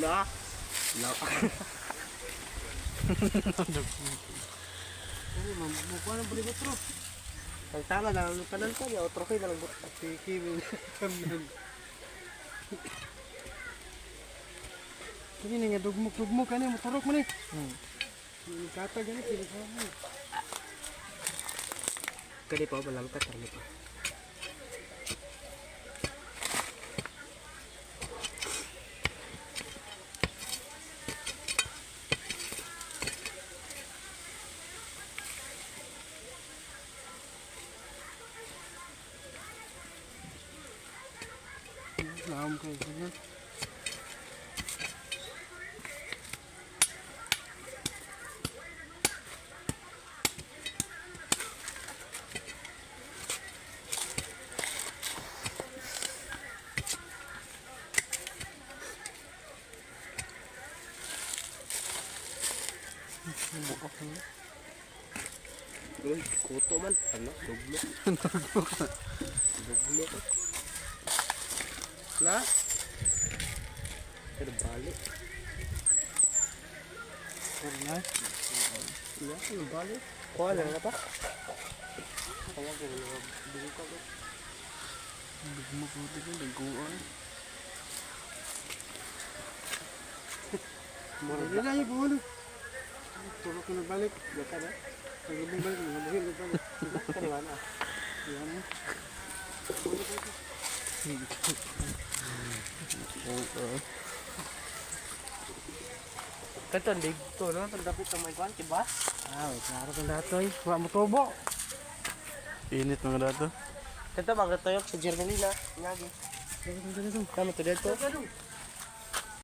Lah. Lah. Ini mau na beli botro. Ang motorok mo. Hmm. Ini kata gani, kini mo. ಕಡಿಪ ಬಲಂಕ ತರಲಿಪ Nah, mungkin Kay ganyan. Uy, kuto man. Ano? Duglo. Duglo. Na? Pero balik. Pero na. Na, ano balik? Kuha lang na pa. Kaya ko na bigay ko. Dugmok ko dito. Mura Hindi na yung buhalo. Tulog ko na balik. Baka na? Pag bumalik, mabuhin na balik. Kaniwa na. Yan mo. Katon dito no, tandapit sa may kwan, kibas. Ah, klaro ka datoy. Wa mo tubo. Init mga dato. Kanta magatoyok sa Germany na. Ngagi. Ganito ganito. Kamo to dito.